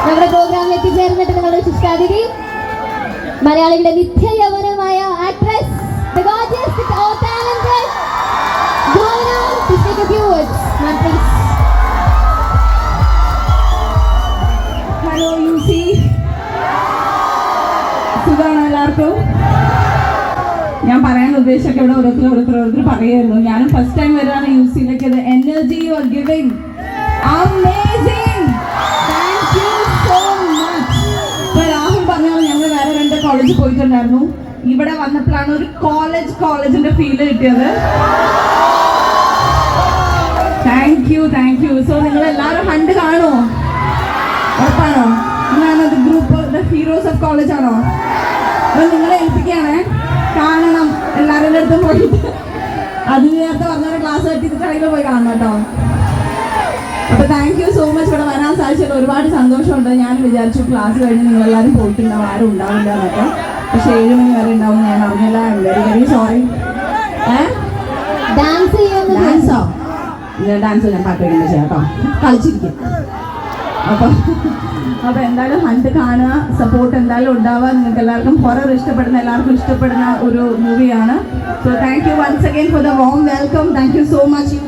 നമ്മുടെ പ്രോഗ്രാമിൽ എത്തിച്ചേർന്നിട്ട് നിങ്ങളുടെ മലയാളികളുടെ നിത്യയൗവനമായ actress the gorgeous, the all talented Gona to take a few words. Ma'am, please. Hello U C സുഖമാണോ എല്ലാവർക്കും? ഞാൻ പറയാൻ ഉദ്ദേശിച്ചൊക്കെ ഇവിടെ ഓരോരുത്തർ ഓരോരുത്തർ ഓരോരുത്തർ പറയായിരുന്നു ഞാനും ഫസ്റ്റ് ടൈം വരാണ് യു ചെയ്തത് energy you are giving amazing പോയിട്ടുണ്ടായിരുന്നു. ഇവിടെ വന്നപ്പോഴാണ് ഒരു കോളേജ് കോളേജിന്റെ ഫീൽ കിട്ടിയത്. Thank you thank you so നിങ്ങൾ എല്ലാവരും ഹണ്ട് കാണുമോ ഉറപ്പാണോ ഞാനത് ഗ്രൂപ്പ് ഹീറോസ് ഓഫ് കോളേജ് ആണോ? നിങ്ങളെ ഏൽപ്പിക്കുകയാണേ. അടുത്തും പോയിട്ട്. അത് നേരത്തെ പറഞ്ഞ ക്ലാസ് കെട്ടിട്ടാണെങ്കിലും പോയി കാണണം കേട്ടോ. അപ്പൊ താങ്ക് യു സോ മച്ച് ഇവിടെ വരാൻ സാധിച്ചത് ഒരുപാട് സന്തോഷമുണ്ട്. ഞാൻ വിചാരിച്ചു ക്ലാസ് കഴിഞ്ഞ് നിങ്ങൾ എല്ലാവരും പോയിട്ടുണ്ടാവും ആരും ഉണ്ടാവില്ല എന്നൊക്കെ. പക്ഷെ ഏഴ് മണി വരെ ഉണ്ടാവും ഞാൻ അറിഞ്ഞില്ല. വെരി വെരി സോറി ഡാൻസ് ഡാൻസോ ഡാൻസ് ഞാൻ പാട്ട് വയ്ക്കുന്നത് കേട്ടോ. കളിച്ചിരിക്കും. അപ്പൊ അപ്പൊ എന്തായാലും ഹണ്ട് കാണുക സപ്പോർട്ട് എന്തായാലും ഉണ്ടാവുക. നിങ്ങൾക്ക് എല്ലാവർക്കും ഹൊറർ ഇഷ്ടപ്പെടുന്ന എല്ലാവർക്കും ഇഷ്ടപ്പെടുന്ന ഒരു മൂവിയാണ് so thank you once again for the warm welcome thank you so much